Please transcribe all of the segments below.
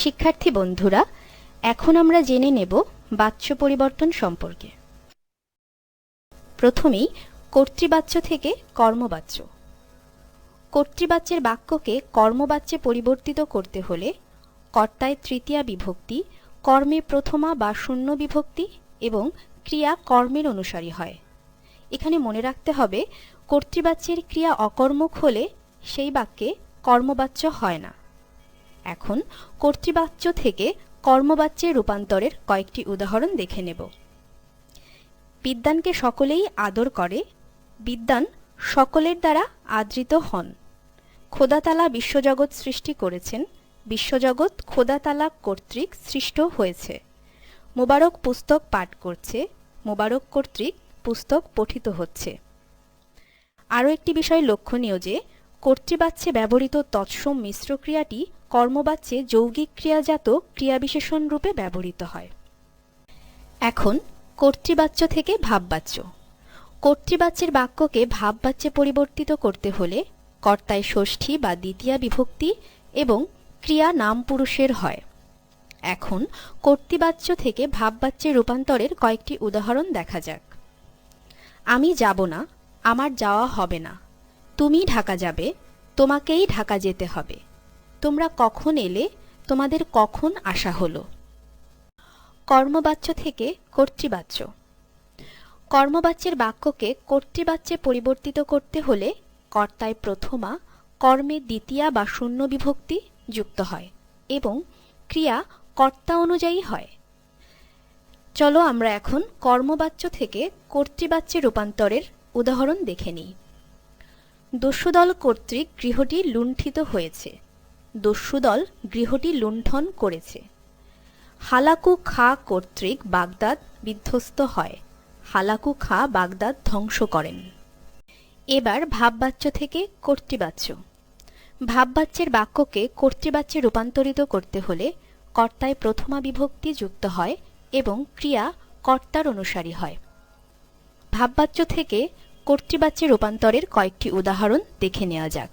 শিক্ষার্থী বন্ধুরা, এখন আমরা জেনে নেব বাচ্য পরিবর্তন সম্পর্কে। প্রথমেই, কর্তৃবাচ্য থেকে কর্মবাচ্য। কর্তৃবাচ্যের বাক্যকে কর্মবাচ্যে পরিবর্তিত করতে হলে কর্তায় তৃতীয়া বিভক্তি, কর্মে প্রথমা বা শূন্য বিভক্তি এবং ক্রিয়া কর্মের অনুসারী হয়। এখানে মনে রাখতে হবে, কর্তৃবাচ্যের ক্রিয়া অকর্মক হলে সেই বাক্যে কর্মবাচ্য হয় না। এখন কর্তৃবাচ্য থেকে কর্মবাচ্যে রূপান্তরের কয়েকটি উদাহরণ দেখে নেব। বিদ্যানকে সকলেই আদর করে বিদ্যান সকলের দ্বারা আদৃত হন। খোদাতালা বিশ্বজগৎ সৃষ্টি করেছেন, বিশ্বজগৎ খোদাতালা কর্তৃক সৃষ্ট হয়েছে। মোবারক পুস্তক পাঠ করছে, মোবারক কর্তৃক পুস্তক পঠিত হচ্ছে। আরও একটি বিষয় লক্ষণীয় যে, কর্তৃবাচ্যে ব্যবহৃত তৎসম মিশ্র ক্রিয়াটি কর্মবাচ্যে যৌগিক ক্রিয়াজাত ক্রিয়াবিশেষণ রূপে ব্যবহৃত হয়। এখন কর্তৃবাচ্য থেকে ভাববাচ্য। কর্তৃবাচ্যের বাক্যকে ভাববাচ্যে পরিবর্তিত করতে হলে কর্তায় ষষ্ঠী বা দ্বিতীয়া বিভক্তি এবং ক্রিয়া নাম পুরুষের হয়। এখন কর্তৃবাচ্য থেকে ভাববাচ্যে রূপান্তরের কয়েকটি উদাহরণ দেখা যাক। আমি যাব না, আমার যাওয়া হবে না। তুমি ঢাকা যাবে, তোমাকেই ঢাকা যেতে হবে। তোমরা কখন এলে? তোমাদের কখন আসা হলো? কর্মবাচ্য থেকে কর্তৃবাচ্য। কর্মবাচ্যের বাক্যকে কর্তৃবাচ্যে পরিবর্তিত করতে হলে কর্তায় প্রথমা, কর্মে দ্বিতীয়া বা শূন্য বিভক্তি যুক্ত হয় এবং ক্রিয়া কর্তা অনুযায়ী হয়। চলো আমরা এখন কর্মবাচ্য থেকে কর্তৃবাচ্যে রূপান্তরের উদাহরণ দেখে নিই। দস্যুদল কর্তৃক গৃহটি লুণ্ঠিত হয়েছে। দস্যুদল গৃহটি লুণ্ঠন করেছে। হালাকু খা কর্তৃক বাগদাদ বিধ্বস্ত হয়। হালাকু খা বাগদাদ ধ্বংস করেন। এবার ভাববাচ্য থেকে কর্তৃবাচ্য। ভাববাচ্যের বাক্যকে কর্তৃবাচ্যে রূপান্তরিত করতে হলে কর্তায় প্রথমা বিভক্তি যুক্ত হয় এবং ক্রিয়া কর্তার অনুসারী হয়। ভাববাচ্য থেকে কর্তৃবাচ্যে রূপান্তরের কয়েকটি উদাহরণ দেখে নেওয়া যাক।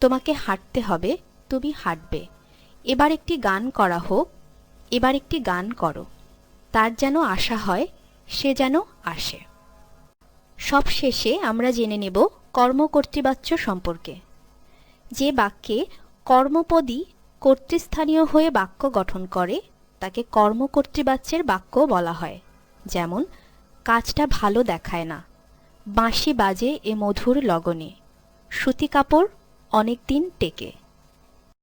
তোমাকে হাঁটতে হবে তুমি হাঁটবে। এবার একটি গান করা হোক, এবার একটি গান করো। তার যেন আশা হয়, সে যেন আসে। সব শেষে আমরা জেনে নেব কর্মকর্তৃবাচ্য সম্পর্কে। যে বাক্যে কর্মপদী কর্তৃস্থানীয় হয়ে বাক্য গঠন করে, তাকে কর্মকর্তৃবাচ্যের বাক্য বলা হয়। যেমন, কাজটা ভালো দেখায় না, বাঁশি বাজে এ মধুর লগনে, সুতি কাপড় অনেক দিন টেকে।